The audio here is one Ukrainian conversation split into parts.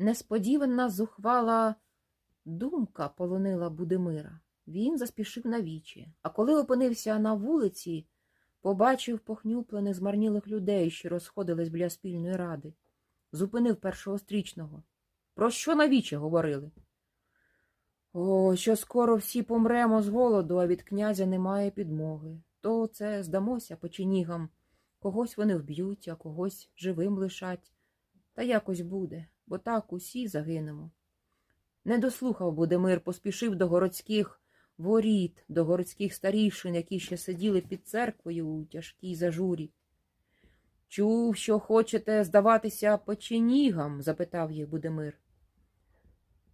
Несподівана зухвала думка полонила Будимира. Він заспішив на вічі, а коли опинився на вулиці, побачив похнюплених змарнілих людей, що розходились біля спільної ради. Зупинив першого стрічного. Про що на вічі говорили? О, що скоро всі помремо з голоду, а від князя немає підмоги. То це здамося печенігам. Когось вони вб'ють, а когось живим лишать. Та якось буде, бо так усі загинемо. Не дослухав Будимир, поспішив до городських воріт, до городських старішин, які ще сиділи під церквою у тяжкій зажурі. Чув, що хочете здаватися печенігам? запитав їх Будимир.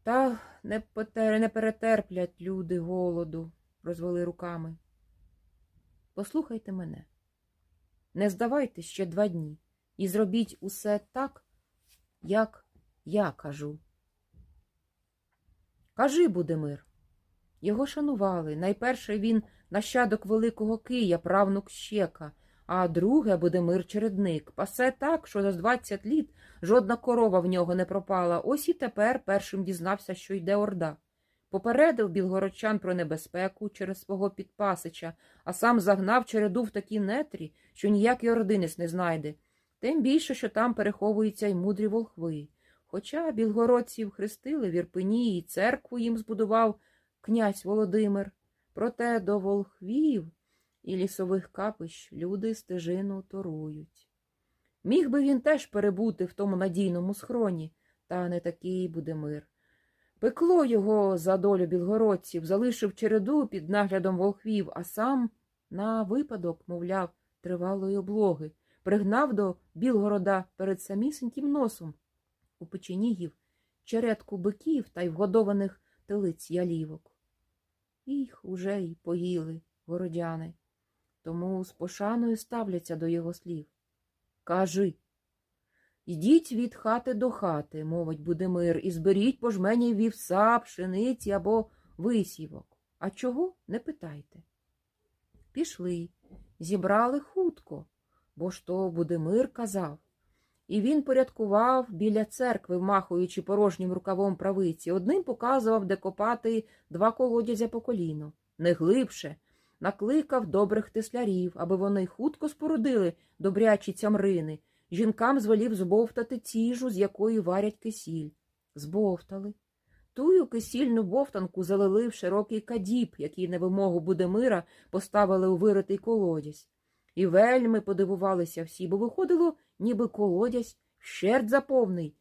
Та не, потер... не перетерплять люди голоду, розвели руками. Послухайте мене. Не здавайте ще два дні і зробіть усе так, як я кажу. Кажи, Будимир. Його шанували. Найперше він нащадок Великого Кия, правнук Щека, а друге Будимир Чередник. Пасе так, що за двадцять літ жодна корова в нього не пропала. Ось і тепер першим дізнався, що йде орда. Попередив білгородчан про небезпеку через свого підпасича, а сам загнав череду в такі нетрі, що ніякий ординець не знайде. Тим більше, що там переховуються й мудрі волхви. Хоча білгородців хрестили в Ірпені і церкву їм збудував князь Володимир. Проте до волхвів і лісових капищ люди стежину торують. Міг би він теж перебути в тому надійному схроні, та не такий буде мир. Пекло його за долю білгородців, залишив череду під наглядом волхвів, а сам на випадок, мовляв, тривалої облоги, пригнав до Білгорода перед самісіньким носом у печенігів чередку биків та й вгодованих телиць ялівок. Їх уже й поїли городяни, тому з пошаною ставляться до його слів. Кажи. Йдіть від хати до хати, мовить Будимир, і зберіть по жмені вівса, пшениці або висівок. А чого не питайте. Пішли, зібрали хутко, бо ж то Будимир казав. І він порядкував біля церкви, вмахуючи порожнім рукавом правиці. Одним показував, де копати два колодязя по коліну. Не глибше. Накликав добрих теслярів, аби вони хутко спорудили добрячі цямрини. Жінкам звелів збовтати тіжу, з якої варять кисіль. Збовтали. Тую кисільну бовтанку залили в широкий кадіб, який на вимогу Будемира поставили у виритий колодязь. І вельми подивувалися всі, бо виходило, ніби колодязь вщерть заповний,